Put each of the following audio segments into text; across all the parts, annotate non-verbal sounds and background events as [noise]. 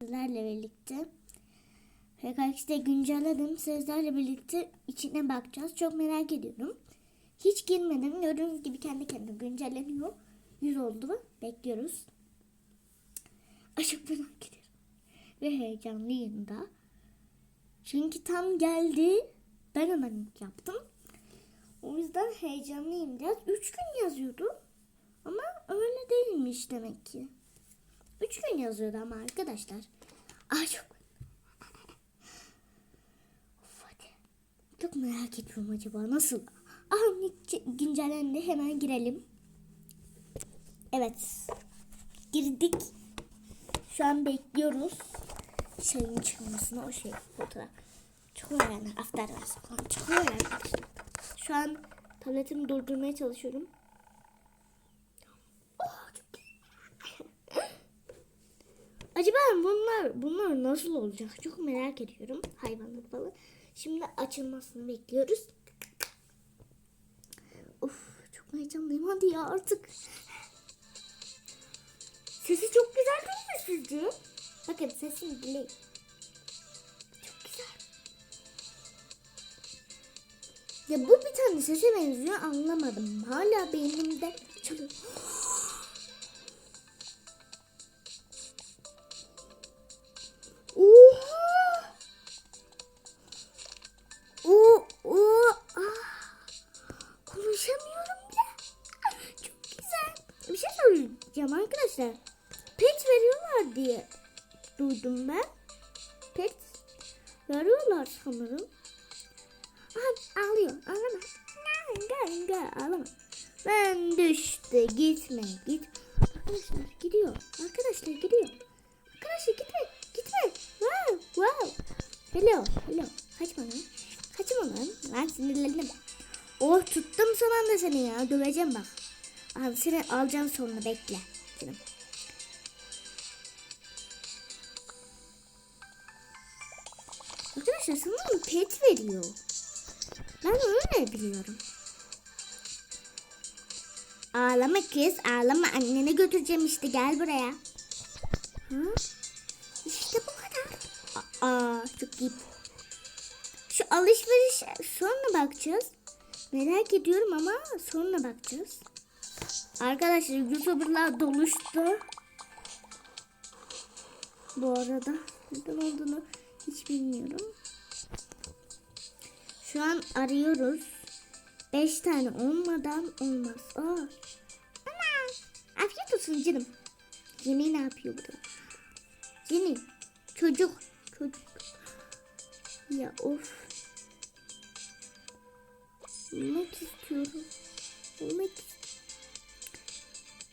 sizlerle birlikte. PKX'de güncelledim. Sizlerle birlikte içine bakacağız. Çok merak ediyorum. Hiç girmedim. Gördüğünüz gibi kendi kendine güncelleniyor. 100 oldu. Bekliyoruz. Aşık merak ediyorum. Ve heyecanlıyım da. Çünkü tam geldi. Ben hemen yaptım. O yüzden heyecanlıyım biraz. 3 gün yazıyordu. Ama öyle değilmiş demek ki. Üç gün yazıyordu ama arkadaşlar. Ay çok. Of hadi. Çok merak ediyorum acaba nasıl? Aha güncellendi hemen girelim. Evet. Girdik. Şu an bekliyoruz. Şeyin çıkmasını o şey fotoğraf. Çıkıyor yani after. Çıkıyor yani. Şu an tabletimi durdurmaya çalışıyorum. Oh, çok Acaba bunlar bunlar nasıl olacak? Çok merak ediyorum. Hayvanlık falan. Şimdi açılmasını bekliyoruz. Of çok heyecanlıyım. Hadi ya artık. Sesi çok güzel değil mi sizce? Bakın sesini dinleyin. Çok güzel. Ya bu bir tane sese benziyor anlamadım. Hala beynimde çalıyor. Arkadaşlar. Pet veriyorlar diye duydum ben. Pet veriyorlar sanırım. Aha, ağlıyor. Ağlama. Gel gel ağlama. Ben düştü. Gitme git. Arkadaşlar gidiyor. Arkadaşlar gidiyor. Arkadaşlar gitme. Gitme. Wow. Wow. Hello. Hello. Kaçma lan. Kaçma lan. Lan sinirlendim. Oh tuttum son anda seni ya. Döveceğim bak. Abi seni alacağım sonra bekle. Arkadaşlar sanırım pet veriyor. Ben öyle biliyorum. Ağlama kız ağlama annene götüreceğim işte gel buraya. Hı? İşte bu kadar. Aa çok iyi. Şu alışveriş sonra bakacağız. Merak ediyorum ama sonra bakacağız. Arkadaşlar YouTuber'lar doluştu. Bu arada neden olduğunu hiç bilmiyorum. Şu an arıyoruz. Beş tane olmadan olmaz. Aa. Ana. Afiyet olsun canım. Jenny ne yapıyor burada? Jenny. Çocuk. Çocuk. Ya of. Olmak istiyorum. Olmak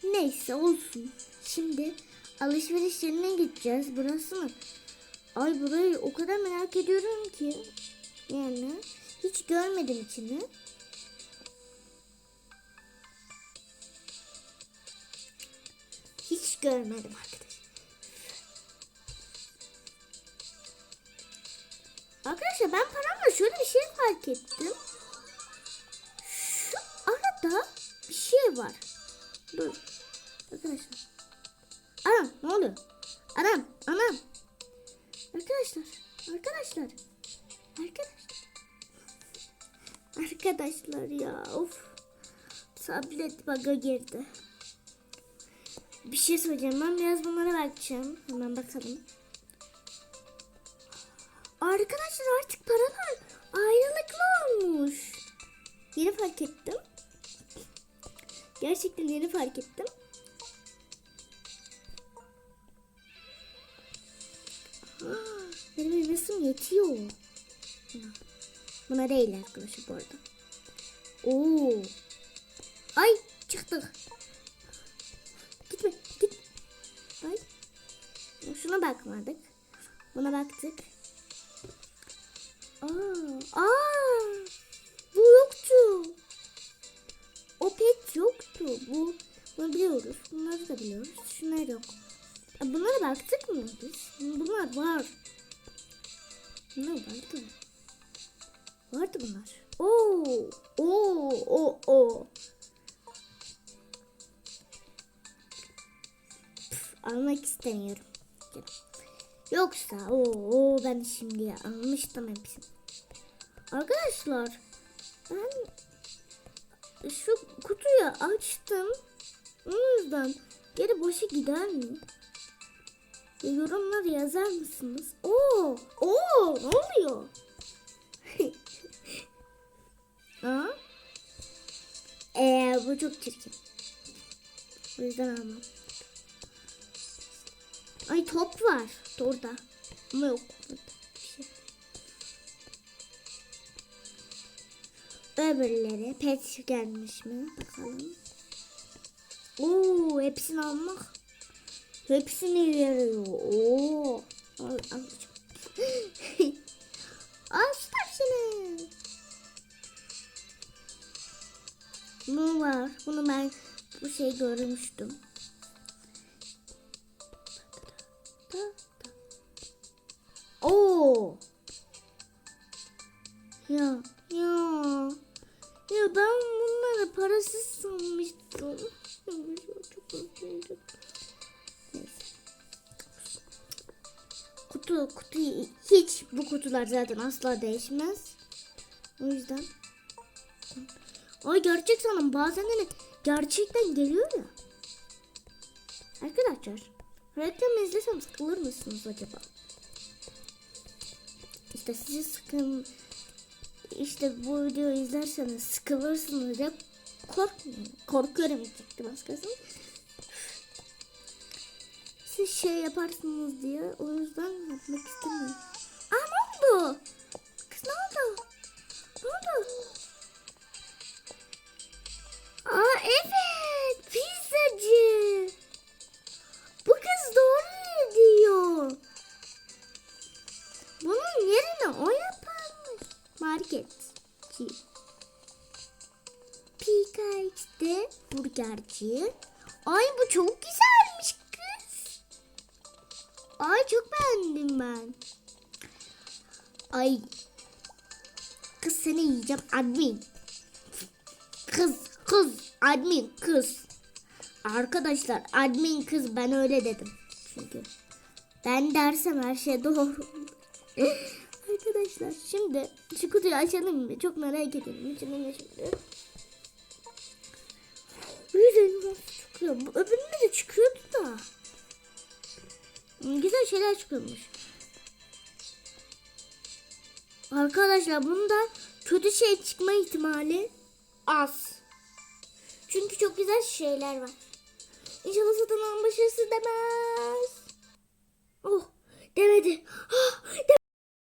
Neyse olsun. Şimdi alışveriş yerine gideceğiz. Burası mı? Ay burayı o kadar merak ediyorum ki. Yani hiç görmedim içini. Hiç görmedim arkadaşlar. Arkadaşlar ben paramla şöyle bir şey fark ettim. Şu arada bir şey var. Dur. Arkadaşlar. Anam ne oluyor? Anam anam. Arkadaşlar. Arkadaşlar. Arkadaşlar. Arkadaşlar ya of. Tablet bug'a girdi. Bir şey söyleyeceğim. Ben biraz bunlara bakacağım. Hemen bakalım. Arkadaşlar artık paralar ayrılıklı olmuş. Yeni fark ettim. Gerçekten yeni fark ettim. Elmasım yetiyor. Buna. Değil arkadaşlar bu arada. Oo. Ay çıktık. Gitme git. Ay. Şuna bakmadık. Buna baktık. Aa, aa, bu yoktu. O pet yoktu. Bu bunu biliyoruz. Bunları da biliyoruz. Şunlar yok. Bunlara baktık mı biz? Bunlar var. Bunlar vardı. Vardı bunlar. Oo, oo, oo, oo. Almak istemiyorum. Yoksa o ben şimdi almıştım hepsini. Arkadaşlar ben şu kutuyu açtım. O yüzden geri boşa gider mi? Ya yorumlara yazar mısınız? Oo, ne oluyor? [laughs] ha? Ee, bu çok çirkin. O yüzden almam. Ay top var orada. Ama yok. Öbürleri pet gelmiş mi? Bakalım. Oo, hepsini almak. Hepsini veriyor. Oo. Al. al var. Bunu ben bu şey görmüştüm. Oo. Ya ya. Ya ben bunları parasız sanmıştım. Çok üzüldüm. Kutu kutu hiç bu kutular zaten asla değişmez. O yüzden. Ay gerçek sanırım bazen de gerçekten geliyor ya. Arkadaşlar reklam izlesem sıkılır mısınız acaba? İşte sizi sıkın işte bu videoyu izlerseniz sıkılırsınız diye korkmuyorum. Korkuyorum çıktı başkası. Siz şey yaparsınız diye o yüzden yapmak istemiyorum. O yaparmış. Marketçi. Pika işte burgerci. Ay bu çok güzelmiş kız. Ay çok beğendim ben. Ay. Kız seni yiyeceğim admin. Kız kız admin kız. Arkadaşlar admin kız ben öyle dedim. Çünkü ben dersem her şey doğru. [laughs] Arkadaşlar şimdi şu kutuyu açalım mı? Çok merak ediyorum. İçinde ne şimdi? Yüzden çıkıyor. Bu öbüründe de çıkıyordu da. Hmm, Güzel şeyler çıkıyormuş. Arkadaşlar bunda kötü şey çıkma ihtimali az. Çünkü çok güzel şeyler var. İnşallah satın alma başarısı demez. Oh